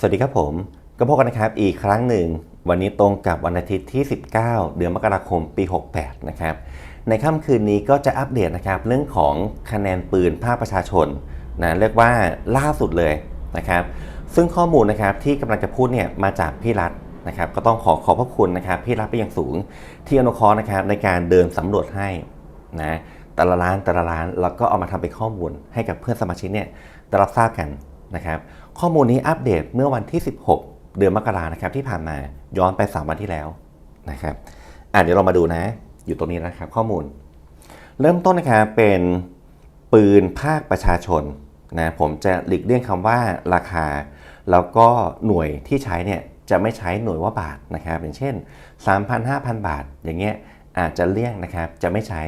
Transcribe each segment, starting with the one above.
สวัสดีครับผม ก็พบกันนะครับอีกครั้งหนึ่ง วันนี้ตรงกับวันอาทิตย์ที่ 19 เดือนมกราคมปี 68 นะครับ ในค่ำคืนนี้ก็จะอัปเดตนะครับเรื่องของคะแนนปืนภาคประชาชนนะเรียกว่าล่าสุดเลยนะครับ ซึ่งข้อมูลนะครับที่กำลังจะพูดเนี่ยมาจากพี่รัฐนะครับก็ต้องขอขอบพระคุณนะครับพี่รัฐไปอย่างสูง ที่อนุเคราะห์นะครับในการเดินสำรวจให้นะแต่ละร้านแต่ละร้านแล้วก็เอามาทำเป็นข้อมูลให้กับเพื่อนสมาชิกเนี่ยได้รับทราบกันนะครับ ข้อมูลนี้อัปเดตเมื่อวันที่ 16 เดือนมกรานะครับที่ผ่านมาย้อนไป 3 วันที่แล้วนะครับอะเดี๋ยวเรามาดูนะ อยู่ตรงนี้นะครับ ข้อมูล เริ่มต้นนะครับเป็นปืนภาคประชาชนนะผมจะหลีกเลี่ยงคำว่าราคา แล้วก็หน่วยที่ใช้เนี่ยจะไม่ใช้หน่วยว่าบาทนะครับ อย่างเช่น 3,000 5,000 บาท อย่างเงี้ยอาจจะเลี่ยงนะครับจะไม่ใช้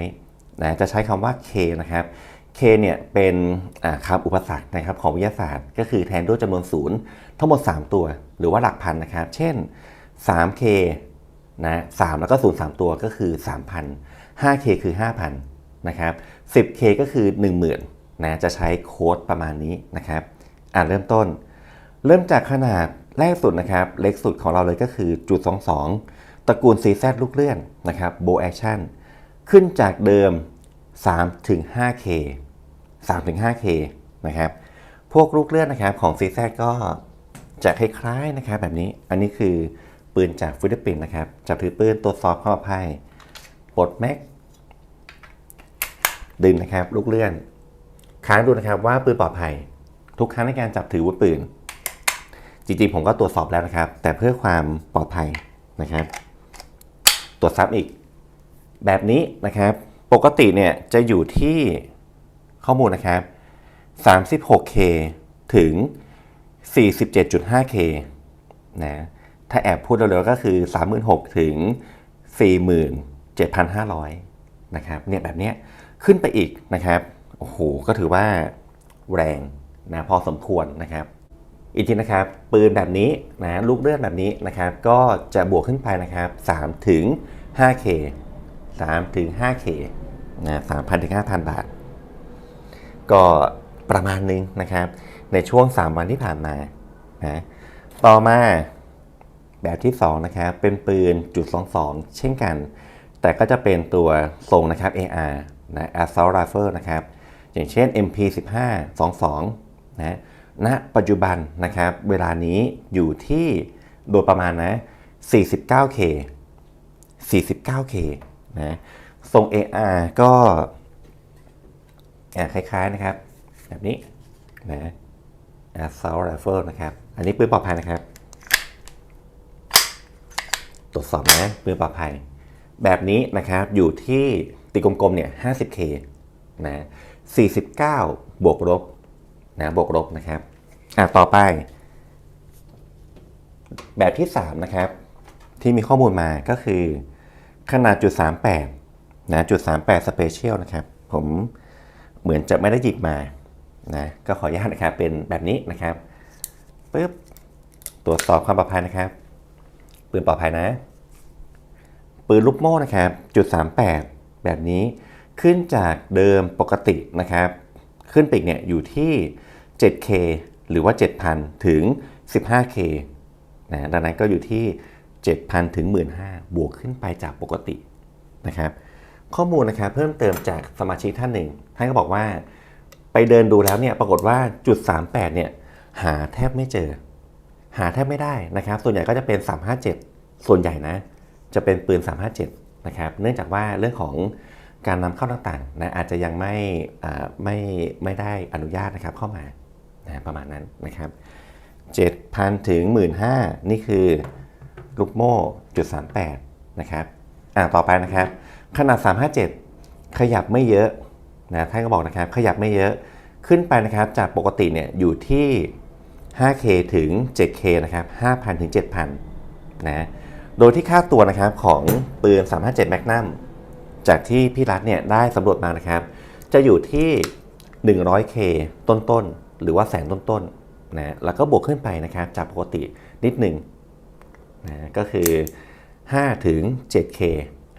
นะจะใช้คำว่า K นะครับ K เนี่ยเป็นคำอุปสรรคนะครับของวิทยาศาสตร์ ก็คือแทนด้วยจำนวนศูนย์ทั้งหมด 3 ตัว หรือว่าหลักพันนะครับ เช่น 3K นะ3แล้วก็0 3ตัวก็คือ 3,000 5K คือ 5,000นะครับ 10K ก็คือ 10,000นะจะใช้โค้ดประมาณนี้นะครับอ่านเริ่มต้น เริ่มจากขนาดแรกสุดนะครับ เล็กสุดของเราเลยก็คือจุด22 ตระกูล CZ ลูกเลื่อนนะครับโบแอคชั่นขึ้นจากเดิม 3-5K 3-5K นะครับพวกลูกเลื่อนนะครับของ CZ ก็จะคล้ายๆนะครับแบบนี้อันนี้คือปืนจากฟิลิปปินส์นะครับจับถือปืนตรวจสอบความปลอดภัยปลดแม็กดึงนะครับ ลูกเลื่อน ค้างดูนะครับว่าปืนปลอดภัย ทุกครั้งในการจับถือวุธปืน จริงๆผมก็ตรวจสอบแล้วนะครับ แต่เพื่อความปลอดภัยนะครับ ตรวจซ้ำอีก แบบนี้นะครับ ปกติเนี่ยจะอยู่ที่ ข้อมูลนะครับ 36K ถึง 47.5K นะ ถ้าแอบพูดเร็วๆก็คือ 36,000ถึง 47,500 นะครับ เนี่ยแบบเนี้ยขึ้นไปอีกนะครับ โอ้โห ก็ถือว่าแรงนะพอสมควรนะครับ อีกทีนะครับ ปืนแบบนี้นะลูกเลือดแบบนี้นะครับ ก็จะบวกขึ้นไปนะครับ3ถึง 5K 3ถึง 5K นะ3,000ถึง5,000 บาท ก็ประมาณนึงนะครับ ในช่วง 3 วันที่ผ่านมานะต่อมาแบบที่ 2 นะครับ เป็นปืนจุด22 เช่นกัน แต่ก็จะเป็นตัวทรงนะครับ AR นะ Assault Rifle นะครับ อย่างเช่น MP15 22 นะณปัจจุบันนะครับ เวลานี้อยู่ที่โดยประมาณนะ 49K 49K นะทรง AR ก็ คล้ายๆนะครับ แบบนี้นะ Assault Rifle นะครับ อันนี้ปืนปลอดภัยนะครับ ตรวจสอบนะปืนปลอดภัย แบบนี้นะครับอยู่ที่ตีกลมๆเนี่ย 50K นะ 49 บวกลบนะบวกลบนะครับอะต่อไป แบบที่ 3 นะครับ ที่มีข้อมูลมาก็คือ ขนาดจุด38นะจุด38 Special นะครับ ผม เหมือนจะไม่ได้หยิบมานะก็ขออนุญาตนะครับเป็นแบบนี้นะครับปึ๊บตรวจสอบความปลอดภัยนะครับ ปืนปลอดภัยนะ ปืนลูกโม่นะครับจุด38 แบบนี้ขึ้นจากเดิมปกตินะครับ ขึ้นไปอีกเนี่ยอยู่ที่ 7K หรือว่า 7,000 ถึง 15K นะดังนั้นก็อยู่ที่ 7,000 ถึง 15,000 บวกขึ้นไปจากปกตินะครับ ข้อมูลนะครับเพิ่มเติมจากสมาชิกท่านหนึ่งท่านก็บอกว่า ไปเดินดูแล้วเนี่ยปรากฏว่าจุด 38เนี่ยหาแทบไม่เจอ หาแทบไม่ได้นะครับ ส่วนใหญ่ก็จะเป็น 357 ส่วนใหญ่นะ จะเป็นปืน 357 นะครับ เนื่องจากว่าเรื่องของการนำเข้าต่างๆนะอาจจะยังไม่ไม่ไม่ได้อนุญาตนะครับเข้ามานะประมาณนั้นนะครับ7,000 ถึง 15,000 นี่คือลูกโม่จุด38นะครับอ่าต่อไปนะครับ ขนาด 357 ขยับไม่เยอะนะท่านก็บอกนะครับ ขยับไม่เยอะขึ้นไปนะครับ จากปกติเนี่ยอยู่ที่ 5K ถึง 7K นะครับ 5,000 ถึง 7,000 นะ โดยที่ค่าตัวนะครับของปืน 357 Magnum จากที่พี่รัฐเนี่ยได้สำรวจมานะครับ จะอยู่ที่ 100K ต้นๆ หรือว่าแสนต้นๆ นะ แล้วก็บวกขึ้นไปนะครับ จากปกตินิดหนึ่งนะ ก็คือ 5 ถึง 7K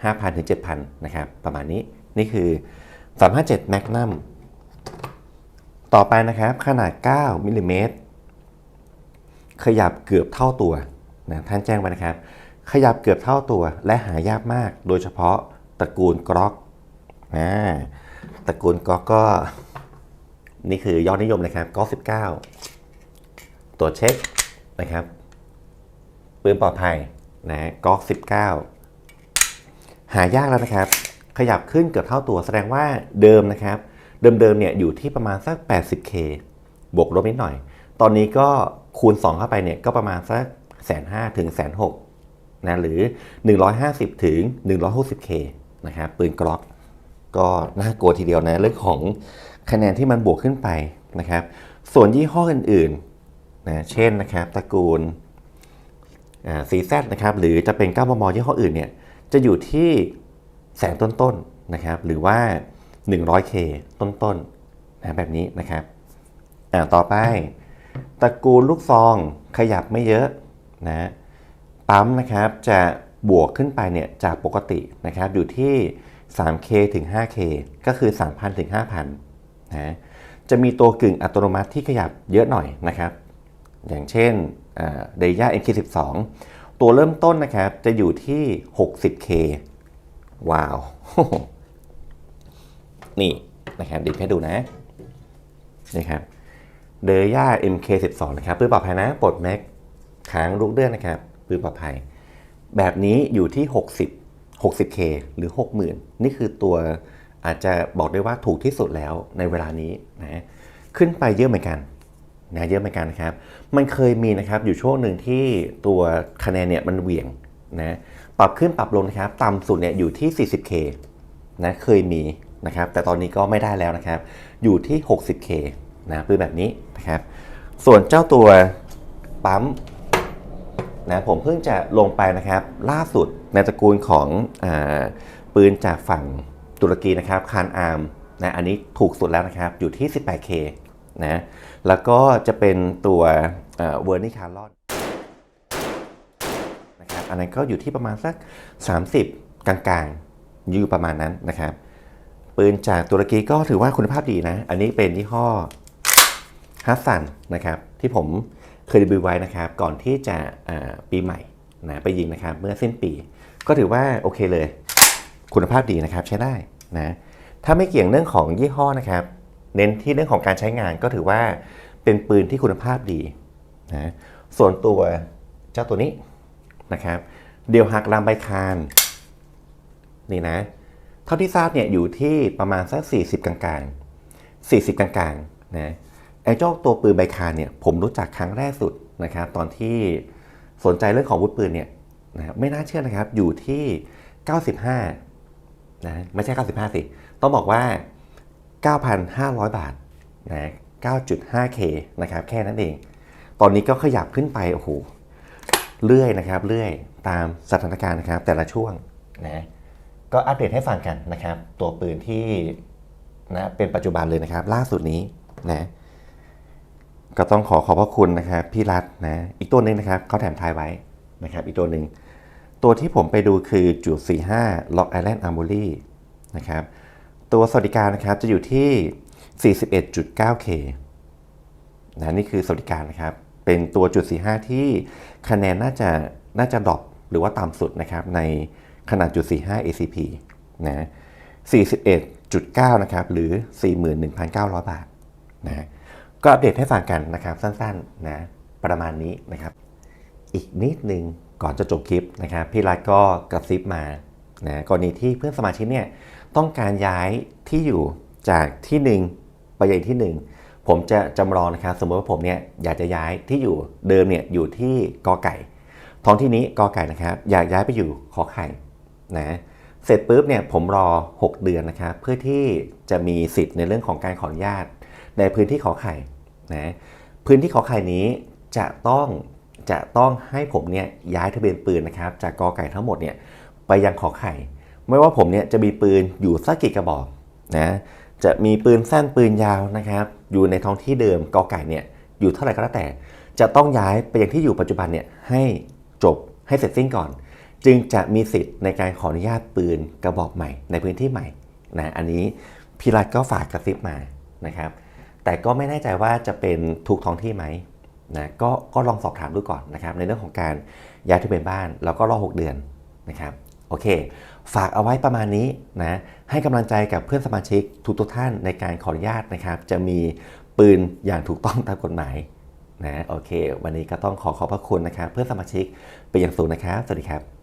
5,000 ถึง 7,000 นะครับ ประมาณนี้ นี่คือ 357 Magnum ต่อไปนะครับ ขนาด 9 มิลลิเมตร ขยับเกือบเท่าตัวนะท่านแจ้งไว้นะครับ ขยับเกือบเท่าตัวและหายากมาก โดยเฉพาะตระกูลกรอกอ่าตระกูลกรอกก็ นี่คือยอดนิยมนะครับกอก19 ตัวเช็คนะครับปืนปลอดภัยนะกอก19 หายากแล้วนะครับ ขยับขึ้นเกือบเท่าตัวแสดงว่าเดิมนะครับ เดิมๆเนี่ยอยู่ที่ประมาณสัก 80k บวกลบนิดหน่อย ตอนนี้ก็คูณ 2 เข้าไปเนี่ยก็ประมาณสักแสนห้าถึงแสนหกนะหรือ 150 ถึง 160k นะครับปืนกล็อกก็น่ากลัวทีเดียวนะเรื่องของคะแนนที่มันบวกขึ้นไปนะครับ ส่วนยี่ห้ออื่นๆนะเช่นนะครับตระกูลซีแซนะครับหรือจะเป็น9มมยี่ห้ออื่นเนี่ย จะอยู่ที่แสนต้นๆนะครับ หรือว่า 100k ต้นๆนะแบบนี้นะครับอ่าต่อไปตระกูลลูกซองขยับไม่เยอะนะปั๊มนะครับจะบวกขึ้นไปเนี่ยจากปกตินะครับอยู่ที่ 3K ถึง 5K ก็คือ 3,000 ถึง 5,000นะจะมีตัวกึ่งอัตโนมัติที่ขยับเยอะหน่อยนะครับ อย่างเช่นเดย่า MK12 ตัวเริ่มต้นนะครับ จะอยู่ที่ 60K ว้าว นี่นะครับดิบให้ดูนะ นี่ครับ เดย่า MK12 นะครับปืนปลอดภัยนะ ปลดแม็กค้างลูกเดือนนะครับปืนปลอดภัย แบบนี้อยู่ที่ 60 60K หรือ 60,000 นี่คือตัวอาจจะบอกได้ว่าถูกที่สุดแล้วในเวลานี้นะ ขึ้นไปเยอะเหมือนกัน นะเยอะเหมือนกันครับ มันเคยมีนะครับอยู่ช่วงหนึ่งที่ตัวคะแนนเนี่ยมันเหวี่ยงนะปรับขึ้นปรับลงนะครับต่ำสุดเนี่ยอยู่ที่ 40K นะเคยมีนะครับ แต่ตอนนี้ก็ไม่ได้แล้วนะครับ อยู่ที่ 60K นะปืนแบบนี้นะครับ ส่วนเจ้าตัวปั๊มนะผมเพิ่งจะลงไปนะครับ ล่าสุดในตระกูลของอปืนจากฝั่งตุรกีนะครับคานอาร์มนะอันนี้ถูกสุดแล้วนะครับ อยู่ที่ 18K นะแล้วก็จะเป็นตัวเวอร์นิคาร์ลอนนะครับอันนั้นก็อยู่ที่ประมาณสัก 30 กลางๆ อยู่ประมาณนั้นนะครับปืนจากตุรกีก็ถือว่าคุณภาพดีนะ อันนี้เป็นยี่ห้อฮัสซันนะครับที่ผมเคยรีวิวไว้นะครับ ก่อนที่จะปีใหม่นะไปยิงนะครับเมื่อสิ้นปี ก็ถือว่าโอเคเลย คุณภาพดีนะครับใช้ได้นะถ้าไม่เกี่ยงเรื่องของยี่ห้อนะครับ เน้นที่เรื่องของการใช้งานก็ถือว่าเป็นปืนที่คุณภาพดีนะส่วนตัวเจ้าตัวนี้นะครับ เดียวหักลำใบคานนี่นะ เท่าที่ทราบเนี่ยอยู่ที่ประมาณสัก 40 กลางๆ 40 กลางๆนะไอ้เจ้าตัวปืนใบคานเนี่ยผมรู้จักครั้งแรกสุดนะครับ ตอนที่สนใจเรื่องของวุธปืนเนี่ยนะไม่น่าเชื่อนะครับอยู่ที่ 95นะไม่ใช่ 95 สิ ต้องบอกว่า 9,500 บาทนะ 9.5K นะครับแค่นั้นเอง ตอนนี้ก็ขยับขึ้นไปโอ้โหเรื่อยนะครับเรื่อยตามสถานการณ์นะครับแต่ละช่วงนะก็อัปเดตให้ฟังกันนะครับ ตัวปืนที่นะเป็นปัจจุบันเลยนะครับ ล่าสุดนี้นะก็ต้องขอขอบพระคุณนะครับพี่รัฐนะอีกตัวหนึ่งนะครับเขาแถมทายไว้นะครับ อีกตัวหนึ่งตัวที่ผมไปดูคือจุด45 Lock Island Armory นะครับ ตัวสวัสดิการนะครับจะอยู่ที่ 41.9K นะนี่คือสวัสดิการนะครับ เป็นตัวจุด 45 ที่คะแนนน่าจะน่าจะดรอปหรือว่าต่ำสุดนะครับในขนาดจุด 45 ACP นะ41.9 นะครับ หรือ 41,900 บาทนะก็อัปเดตให้ฟังกันนะครับ สั้นๆนะประมาณนี้นะครับ อีกนิดนึงก่อนจะจบคลิปนะครับ พี่รัฐก็กระซิบมา นะกรณีที่เพื่อนสมาชิกเนี่ยต้องการย้ายที่อยู่จากที่หนึ่งไปยังที่หนึ่งผมจะจำลองนะครับสมมติว่าผมเนี่ยอยากจะย้ายที่อยู่เดิมเนี่ยอยู่ที่กอไก่ ท้องที่นี้กอไก่นะครับ อยากย้ายไปอยู่ขอไข่นะเสร็จปุ๊บเนี่ยผมรอ 6 เดือนนะครับเพื่อที่จะมีสิทธิ์ในเรื่องของการขออนุญาต ในพื้นที่ขอไข่นะพื้นที่ขอไข่นี้จะต้องจะต้องให้ผมเนี่ยย้ายทะเบียนปืนนะครับ จากกอไก่ทั้งหมดเนี่ย ไปยังขอไข่ ไม่ว่าผมเนี่ยจะมีปืนอยู่สักกี่กระบอกนะจะมีปืนสั้นปืนยาวนะครับ อยู่ในท้องที่เดิมกอไก่เนี่ยอยู่เท่าไหร่ก็แล้วแต่ จะต้องย้ายไปยังที่อยู่ปัจจุบันเนี่ยให้จบให้เสร็จสิ้นก่อน จึงจะมีสิทธิ์ในการขออนุญาตปืนกระบอกใหม่ ในพื้นที่ใหม่นะอันนี้พี่รัฐก็ฝากกระซิบมานะครับ แต่ก็ไม่แน่ใจว่าจะเป็นทุกท้องที่ไหมนะก็ก็ลองสอบถามดูก่อนนะครับ ในเรื่องของการย้ายทะเบียนบ้าน แล้วก็รอ 6 เดือนนะครับ โอเค ฝากเอาไว้ประมาณนี้นะให้กำลังใจกับเพื่อนสมาชิกทุกทุกท่านในการขออนุญาตนะครับ จะมีปืนอย่างถูกต้องตามกฎหมายนะโอเค วันนี้ก็ต้องขอขอบพระคุณนะครับ เพื่อนสมาชิกเป็นอย่างสูงนะครับ สวัสดีครับ